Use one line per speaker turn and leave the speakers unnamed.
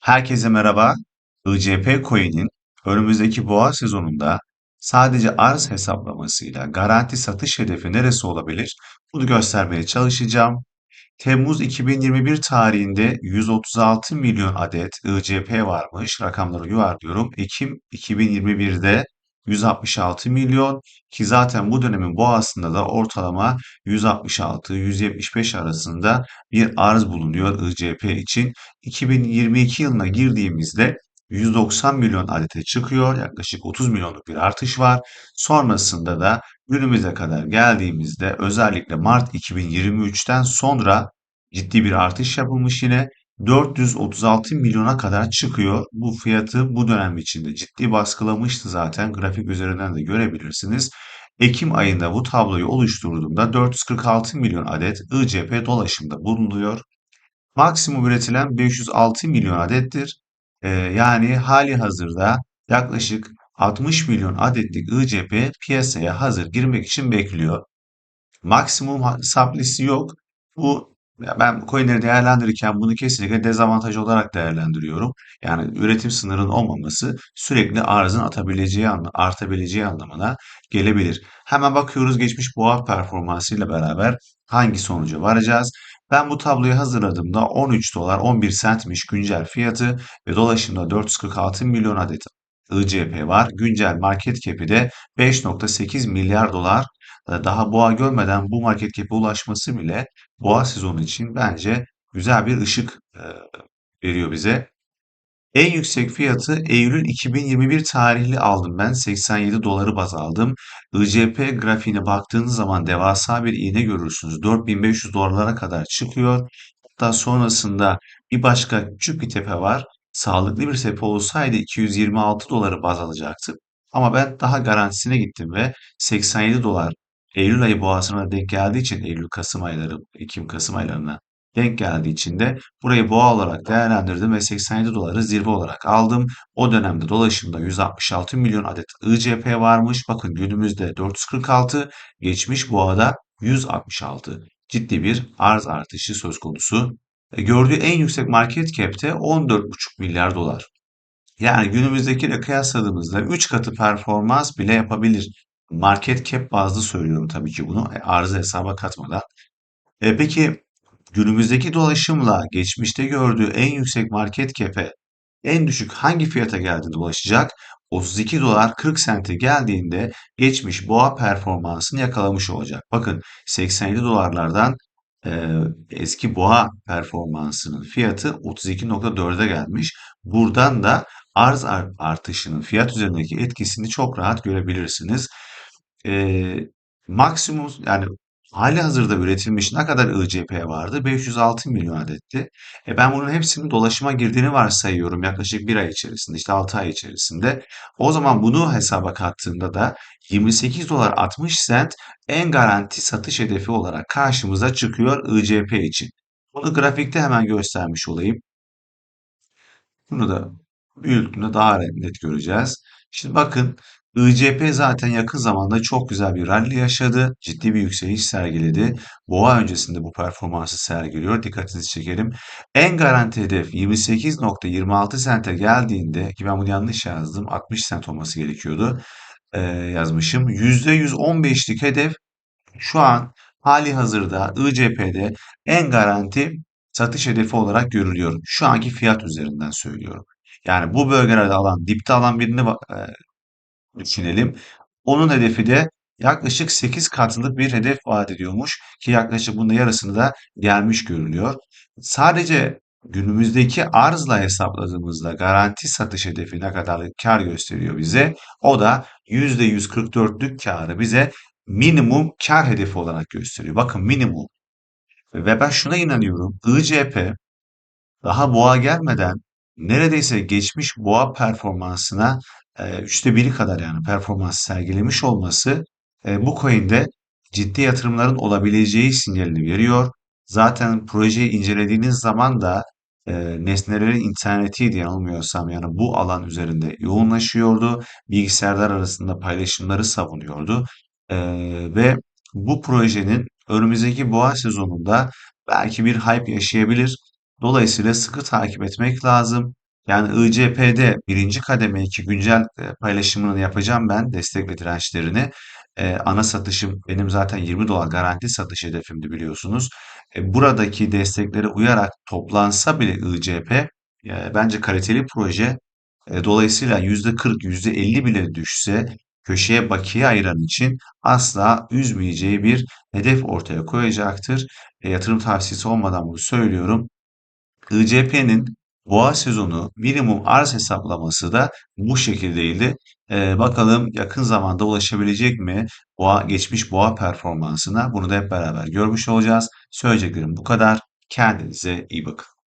Herkese merhaba. ICP Coin'in önümüzdeki boğa sezonunda sadece arz hesaplamasıyla garanti satış hedefi neresi olabilir? Bunu göstermeye çalışacağım. Temmuz 2021 tarihinde 136 milyon adet ICP varmış. Rakamları yuvarlıyorum. Ekim 2021'de 166 milyon ki zaten bu dönemin boğasında da ortalama 166-175 arasında bir arz bulunuyor ICP için. 2022 yılına girdiğimizde 190 milyon adete çıkıyor. Yaklaşık 30 milyonluk bir artış var. Sonrasında da günümüze kadar geldiğimizde özellikle Mart 2023'ten sonra ciddi bir artış yapılmış yine 436 milyona kadar çıkıyor. Bu fiyatı bu dönem içinde ciddi baskılamıştı zaten. Grafik üzerinden de görebilirsiniz. Ekim ayında bu tabloyu oluşturduğumda 446 milyon adet ICP dolaşımda bulunuyor. Maksimum üretilen 506 milyon adettir. Ee, yani hali hazırda yaklaşık 60 milyon adetlik ICP piyasaya hazır girmek için bekliyor. Maksimum supply'si yok. Bu ya ben coinleri değerlendirirken bunu kesinlikle dezavantaj olarak değerlendiriyorum. Yani üretim sınırının olmaması sürekli arzın atabileceği anla- artabileceği anlamına gelebilir. Hemen bakıyoruz geçmiş boğa performansıyla beraber hangi sonuca varacağız. Ben bu tabloyu hazırladığımda 13 dolar 11 centmiş güncel fiyatı ve dolaşımda 446 milyon adet ICP var. Güncel market cap'i de 5.8 milyar dolar daha boğa görmeden bu market cap'e ulaşması bile boğa sezonu için bence güzel bir ışık e, veriyor bize. En yüksek fiyatı Eylül 2021 tarihli aldım ben. 87 doları baz aldım. ICP grafiğine baktığınız zaman devasa bir iğne görürsünüz. 4500 dolarlara kadar çıkıyor. Hatta sonrasında bir başka küçük bir tepe var. Sağlıklı bir tepe olsaydı 226 doları baz alacaktı. Ama ben daha garantisine gittim ve 87 dolar Eylül ayı boğasına denk geldiği için Eylül-Kasım ayları, Ekim-Kasım aylarına denk geldiği için de burayı boğa olarak değerlendirdim ve 87 doları zirve olarak aldım. O dönemde dolaşımda 166 milyon adet ICP varmış. Bakın günümüzde 446, geçmiş boğada 166. Ciddi bir arz artışı söz konusu. E, gördüğü en yüksek market cap'te 14,5 milyar dolar. Yani günümüzdekiyle kıyasladığımızda 3 katı performans bile yapabilir. Market cap bazlı söylüyorum tabii ki bunu. E, arzı hesaba katmadan. E, peki günümüzdeki dolaşımla geçmişte gördüğü en yüksek market cap'e en düşük hangi fiyata geldiğinde ulaşacak? 32 dolar 40 sente geldiğinde geçmiş boğa performansını yakalamış olacak. Bakın 87 dolarlardan e, eski boğa performansının fiyatı 32.4'e gelmiş. Buradan da arz art- artışının fiyat üzerindeki etkisini çok rahat görebilirsiniz. Ee, maksimum yani hali hazırda üretilmiş ne kadar ICP vardı? 506 milyon adetti. E ben bunun hepsinin dolaşıma girdiğini varsayıyorum yaklaşık bir ay içerisinde, işte 6 ay içerisinde. O zaman bunu hesaba kattığında da 28 dolar 60 sent en garanti satış hedefi olarak karşımıza çıkıyor ICP için. Bunu grafikte hemen göstermiş olayım. Bunu da büyüklüğünde daha net göreceğiz. Şimdi bakın ICP zaten yakın zamanda çok güzel bir rally yaşadı. Ciddi bir yükseliş sergiledi. Boğa öncesinde bu performansı sergiliyor. Dikkatinizi çekelim. En garanti hedef 28.26 sente geldiğinde ki ben bunu yanlış yazdım. 60 sent olması gerekiyordu. Ee, yazmışım. %115'lik hedef şu an hali hazırda ICP'de en garanti satış hedefi olarak görülüyor. Şu anki fiyat üzerinden söylüyorum. Yani bu bölgelerde alan, dipte alan birini düşünelim. Onun hedefi de yaklaşık 8 katlık bir hedef vaat ediyormuş ki yaklaşık bunda yarısını da gelmiş görülüyor. Sadece günümüzdeki arzla hesapladığımızda garanti satış hedefi ne kadarlık kar gösteriyor bize? O da %144'lük karı bize minimum kar hedefi olarak gösteriyor. Bakın minimum. Ve ben şuna inanıyorum. ICP daha boğa gelmeden neredeyse geçmiş boğa performansına üçte biri kadar yani performans sergilemiş olması bu coin'de ciddi yatırımların olabileceği sinyalini veriyor. Zaten projeyi incelediğiniz zaman da e, nesnelerin internetiydi yanılmıyorsam yani bu alan üzerinde yoğunlaşıyordu. Bilgisayarlar arasında paylaşımları savunuyordu. E, ve bu projenin önümüzdeki boğa sezonunda belki bir hype yaşayabilir. Dolayısıyla sıkı takip etmek lazım. Yani ICP'de birinci kademe 2 güncel e, paylaşımını yapacağım ben destek ve dirençlerini. E, ana satışım benim zaten 20 dolar garanti satış hedefimdi biliyorsunuz. E, buradaki desteklere uyarak toplansa bile ICP e, bence kaliteli proje. E, dolayısıyla %40, %50 bile düşse köşeye bakiye ayıran için asla üzmeyeceği bir hedef ortaya koyacaktır. E, yatırım tavsiyesi olmadan bunu söylüyorum. ICP'nin boğa sezonu minimum arz hesaplaması da bu şekildeydi. Ee, bakalım yakın zamanda ulaşabilecek mi boğa, geçmiş boğa performansına bunu da hep beraber görmüş olacağız. Söyleyeceklerim bu kadar. Kendinize iyi bakın.